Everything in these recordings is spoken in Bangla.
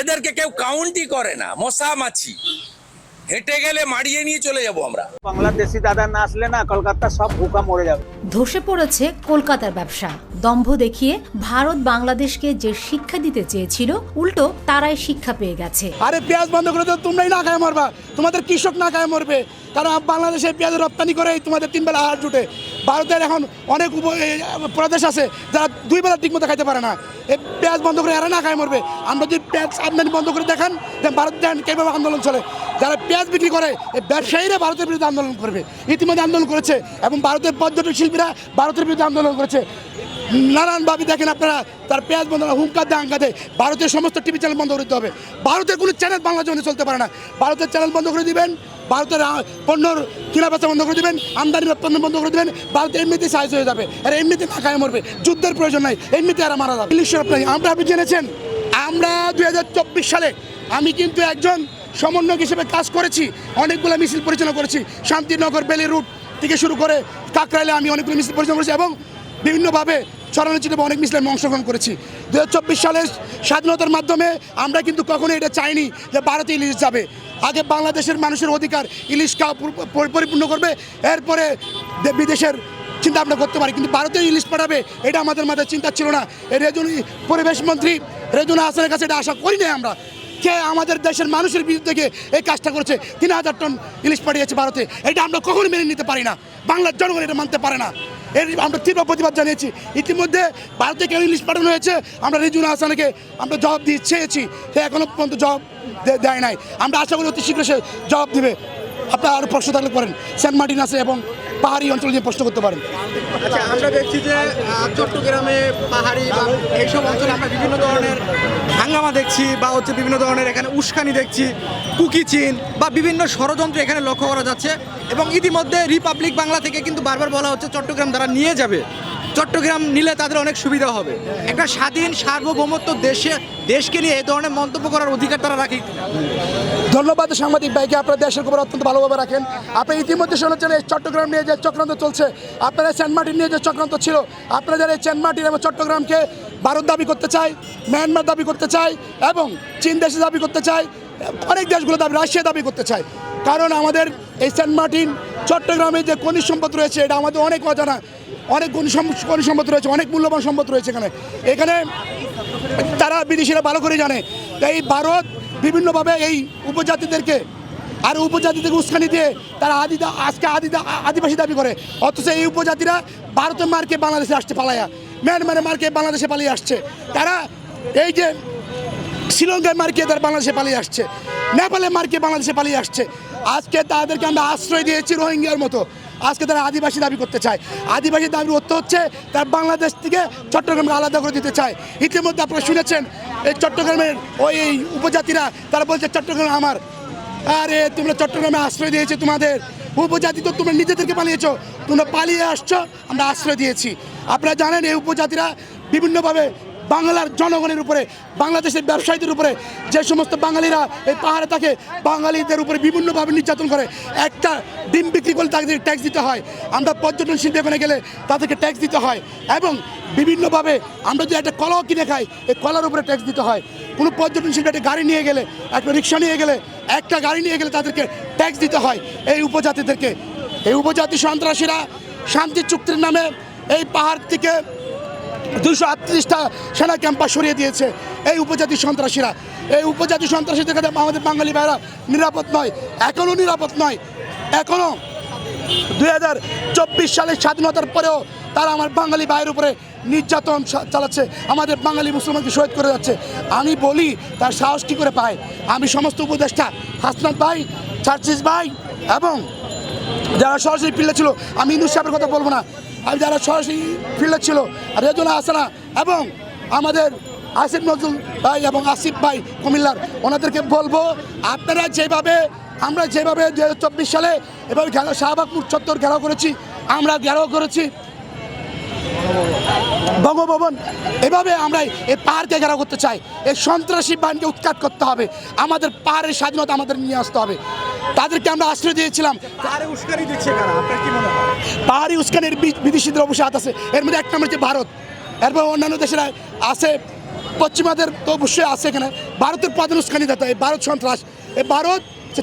এদেরকে কেউ কাউন্টই করে না মশা মাছি হেঁটে গেলে মারিয়ে নিয়ে চলে যাব আমরা। বাংলাদেশি দাদা না আসলে না কলকাতা সব ভুকা মরে যাবে। ধসে পড়েছে কলকাতার ব্যবসা। দম্ভ দেখিয়ে ভারত বাংলাদেশকে যে শিক্ষা দিতে চেয়েছিল, উল্টো তারাই শিক্ষা পেয়ে গেছে। আরে পেঁয়াজ বন্ধ করে তো তোমরাই না খায় মরবা। তোমাদের কৃষক না খায় মরবে। কারণ বাংলাদেশে পেঁয়াজ রপ্তানি করে তোমাদের তিন বেলা আহার জুটে। ভারতের এখন অনেক প্রদেশ আছে যারা দুই বেলা ঠিক মতো খাইতে পারে না। এই পেঁয়াজ বন্ধ করে এরা না খায় মরবে। আমরা যদি পেঁয়াজ আমদানি বন্ধ করে দেখান, যে ভারত দেন কীভাবে আন্দোলন চলে। যারা পেঁয়াজ বিক্রি করে এই ব্যবসায়ীরা ভারতের বিরুদ্ধে আন্দোলন করবে। ইতিমধ্যে আন্দোলন করেছে এবং ভারতের পর্যটন শিল্পীরা ভারতের বিরুদ্ধে আন্দোলন করেছে। নানানভাবে দেখেন আপনারা, তার পেঁয়াজ বন্ধ হুঙ্কার দেয় আঙ্কাতে ভারতের সমস্ত টিভি চ্যানেল বন্ধ করে দিতে হবে। ভারতের কোনো চ্যানেল বাংলা জমিনে চলতে পারে না। ভারতের চ্যানেল বন্ধ করে দিবেন, ভারতের পণ্যর কেনা বেচা বন্ধ করে দিবেন, আমদানি রপ্তানি বন্ধ করে দিবেন ভারত এমনিতে সাইজ হয়ে যাবে। আর এমনিতে খায় মরবে, যুদ্ধের প্রয়োজন নাই, এমনিতে আর মারা যাবে। ইলিশ রপ্তানি আমরা আপনি জেনেছেন, আমরা দু হাজার চব্বিশ সালে, আমি কিন্তু একজন সমন্বয়ক হিসেবে কাজ করেছি, অনেকগুলো মিছিল পরিচালনা করেছি, শান্তিনগর, বেলি রুট থেকে শুরু করে কাকরাইলে আমি অনেকগুলো মিছিল পরিচালনা করেছি এবং বিভিন্নভাবে ছড়ানো ছিটে অনেক মিছিলে আমি অংশগ্রহণ করেছি। দু হাজার চব্বিশ সালের স্বাধীনতার মাধ্যমে আমরা কিন্তু কখনো এটা চাইনি যে ভারতে ইলিশ যাবে। আগে বাংলাদেশের মানুষের অধিকার ইলিশ পরিপূর্ণ করবে, এরপরে বিদেশের চিন্তা ভাবনা করতে পারি। কিন্তু ভারতে ইলিশ পাঠাবে, এটা আমাদের মাথায় চিন্তা ছিল না। রেজুন পরিবেশ মন্ত্রী রেজুনা হাসানের কাছে এটা আশা করি না আমরা। কে আমাদের দেশের মানুষের বিরুদ্ধে এই কাজটা করেছে? তিন হাজার টন ইলিশ পাঠিয়েছে ভারতে। এটা আমরা কখনো মেনে নিতে পারি না। বাংলার জনগণ এটা মানতে পারে না। এর আমরা তীব্র প্রতিবাদ জানিয়েছি। ইতিমধ্যে ভারতে কেন ইলিশ পাঠানো হয়েছে? আমরা রিজুনা হাসানকে আমরা জবাব দিয়ে চেয়েছি। সে এখনও পর্যন্ত জবাব দেয় নাই। আমরা আশা করি অতি শীঘ্র সে জবাব দিবে। আপনার আরও প্রশ্ন থাকলে করেন। সেন্ট মার্টিন আছে এবং পাহাড়ি অঞ্চল নিয়ে প্রশ্ন করতে পারেন। আচ্ছা আমরা দেখছি যে চট্টগ্রামে পাহাড়ি বা এইসব অঞ্চলে আমরা বিভিন্ন ধরনের হাঙ্গামা দেখছি বা হচ্ছে বিভিন্ন ধরনের এখানে উস্কানি দেখছি কুকি চিন বা বিভিন্ন ষড়যন্ত্র এখানে লক্ষ্য করা যাচ্ছে এবং ইতিমধ্যে রিপাবলিক বাংলা থেকে কিন্তু বারবার বলা হচ্ছে চট্টগ্রাম তারা নিয়ে যাবে। চট্টগ্রাম নিলে তাদের অনেক সুবিধা হবে। একটা স্বাধীন সার্বভৌমত্ব দেশে দেশকে নিয়ে এই ধরনের মন্তব্য করার অধিকার তারা রাখে? ধন্যবাদ সাংবাদিক ভাইকে আপনার দেশের খবর অত্যন্ত ভালোভাবে রাখেন। আপনি ইতিমধ্যে শুনেছেন চট্টগ্রাম নিয়ে যে চক্রান্ত চলছে আপনারা সেন্ট মার্টিন নিয়ে যে চক্রান্ত ছিল আপনারা যারা এই সেন্ট মার্টিন এবং চট্টগ্রামকে ভারত দাবি করতে চায় মিয়ানমার দাবি করতে চায় এবং চীন দেশে দাবি করতে চায়, অনেক দেশগুলো দাবি, রাশিয়া দাবি করতে চায়। কারণ আমাদের এই সেন্ট মার্টিন চট্টগ্রামে যে খনিজ সম্পদ রয়েছে, এটা আমাদের অনেক অজানা, অনেক খনিজ সম- সম্পদ রয়েছে, অনেক মূল্যবান সম্পদ রয়েছে এখানে। এখানে তারা বিদেশিরা ভালো করে জানে। তাই ভারত বিভিন্নভাবে এই উপজাতিদেরকে আর উপজাতিদেরকে উস্কানি দিয়ে তারা আদি আজকে আদি আদিবাসী দাবি করে। অথচ এই উপজাতিরা ভারতের মার্কে বাংলাদেশে আসছে পালায়া। মিয়ানমারের মার্কে বাংলাদেশে পালিয়ে আসছে। তারা এই যে শ্রীলঙ্কার মার্কে তারা বাংলাদেশে পালিয়ে আসছে। নেপালের মার্কে বাংলাদেশে পালিয়ে আসছে। আজকে তাদেরকে আমরা আশ্রয় দিয়েছি রোহিঙ্গার মতো। আজকে তারা আদিবাসী দাবি করতে চায়। আদিবাসী দাবির অর্থ হচ্ছে, তার বাংলাদেশ থেকে চট্টগ্রামকে আলাদা করে দিতে চায়। ইতিমধ্যে আপনারা শুনেছেন, এই চট্টগ্রামের ওই উপজাতিরা, তারা বলছে, চট্টগ্রাম আমার। আরে, তোমরা চট্টগ্রামে আশ্রয় দিয়েছে তোমাদের। উপজাতি তো তোমরা নিজেদেরকে পালিয়েছো, তোমরা পালিয়ে আসছো, আমরা আশ্রয় দিয়েছি। আপনারা জানেন, এই উপজাতিরা বিভিন্নভাবে বাংলার জনগণের উপরে, বাংলাদেশের ব্যবসায়ীদের উপরে, যে সমস্ত বাঙালিরা এই পাহাড়ে থাকে, বাঙালিদের উপরে বিভিন্নভাবে নির্যাতন করে, একটা ডিম বিক্রি করলে তাদের ট্যাক্স দিতে হয়। আমরা পর্যটন শিল্পে ওখানে গেলে তাদেরকে ট্যাক্স দিতে হয় এবং বিভিন্নভাবে আমরা যদি একটা কলাও কিনে খাই, এই কলার উপরে ট্যাক্স দিতে হয়। কোনো পর্যটন শিল্পে একটা গাড়ি নিয়ে গেলে, একটা রিক্সা নিয়ে গেলে একটা গাড়ি নিয়ে গেলে তাদেরকে ট্যাক্স দিতে হয়। এই উপজাতিদেরকে। এই উপজাতি সন্ত্রাসীরা শান্তি চুক্তির নামে এই পাহাড় থেকে দুশো আটত্রিশটা সেনা ক্যাম্পাস সরিয়ে দিয়েছে এই উপজাতি সন্ত্রাসীরা। এই উপজাতি সন্ত্রাসীদের কাছে আমাদের বাঙালি ভাইরা নিরাপদ নয় এখনও নিরাপদ নয় এখনও দুই হাজার চব্বিশ সালের স্বাধীনতার পরেও তারা আমার বাঙালি ভাইয়ের উপরে নির্যাতন চালাচ্ছে, আমাদের বাঙালি মুসলমানকে শহীদ করে যাচ্ছে। আমি বলি, তার সাহস কী করে পায়? আমি সমস্ত উপদেষ্টা, হাসনাত ভাই চার্চিস ভাই এবং যারা সরাসরি ফিল্ডে ছিল, আমি ইন্দু সাহেবের কথা বলব না। আমি যারা সরাসরি ফিল্ডে ছিল রেজনা হাসানা এবং আমাদের আসিফ নজরুল ভাই এবং আসিফ ভাই কুমিল্লার, ওনাদেরকে বলব, আপনারা যেভাবে, আমরা যেভাবে দু হাজার চব্বিশ সালে এভাবে শাহবাগপুর চত্বর ঘেরাও করেছি, আমরা ঘেরাও করেছি বঙ্গভবন এভাবে আমরা এই পাহাড়কে ঘেরাও করতে চাই। এই সন্ত্রাসী বাহিনীকে উৎখাত করতে হবে। আমাদের পাহাড়ের স্বাধীনতা আমাদের নিয়ে আসতে হবে। তাদেরকে আমরা আশ্রয় দিয়েছিলাম। উস্কানি পাহাড়ি উস্কানের বিদেশিদের অবশ্যই হাত আছে। এর মধ্যে এক নম্বর হচ্ছে ভারত। এরপর অন্যান্য দেশেরা আছে পশ্চিমাদের তো অবশ্যই আছে এখানে। ভারতের প্রধান উস্কানিদাতা এই ভারত সন্ত্রাস। এই ভারত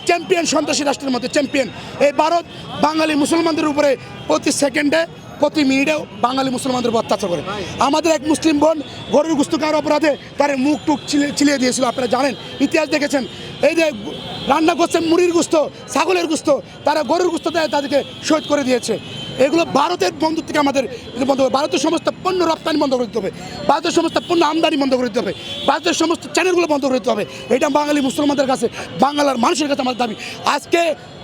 চ্যাম্পিয়ন সন্ত্রাসী রাষ্ট্রের মধ্যে চ্যাম্পিয়ন এই ভারত বাঙালি মুসলমানদের উপরে প্রতি সেকেন্ডে প্রতি মিনিটেও বাঙালি মুসলমানদের উপর অত্যাচার করে। আমাদের এক মুসলিম বোন গরুর গুস্ত খাওয়ার অপরাধে তার মুখ টুক চিলিয়ে দিয়েছিল, আপনারা জানেন। ইতিহাস দেখেছেন। এই যে রান্না করছেন মুড়ির গুস্ত, ছাগলের গুস্ত, তারা গরুর গুস্ত দেয়, তাদেরকে শহীদ করে দিয়েছে। এগুলো ভারতের বন্ধু থেকে আমাদের বন্ধ হবে ভারতের সমস্ত পণ্য রপ্তানি বন্ধ করে দিতে হবে। ভারতের সমস্ত পণ্য আমদানি বন্ধ করে দিতে হবে। ভারতের সমস্ত চ্যানেলগুলো বন্ধ করে দিতে হবে। এটা বাঙালি মুসলমানদের কাছে, বাংলার মানুষের কাছে আমাদের দাবি। আজকে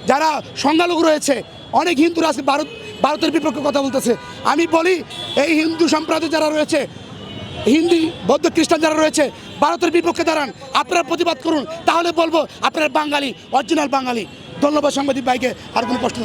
যারা সংখ্যালঘু রয়েছে, অনেক হিন্দুরা আজকে ভারত ভারতের বিপক্ষে কথা বলতেছে। আমি বলি, এই হিন্দু সম্প্রদায় যারা রয়েছে, হিন্দি, বৌদ্ধ, খ্রিস্টান যারা রয়েছে, ভারতের বিপক্ষে দাঁড়ান, আপনারা প্রতিবাদ করুন। তাহলে বলব, আপনারা বাঙালি অরিজিনাল বাঙালি। ধন্যবাদ সাংবাদিক বাইকে আর কোনো কষ্ট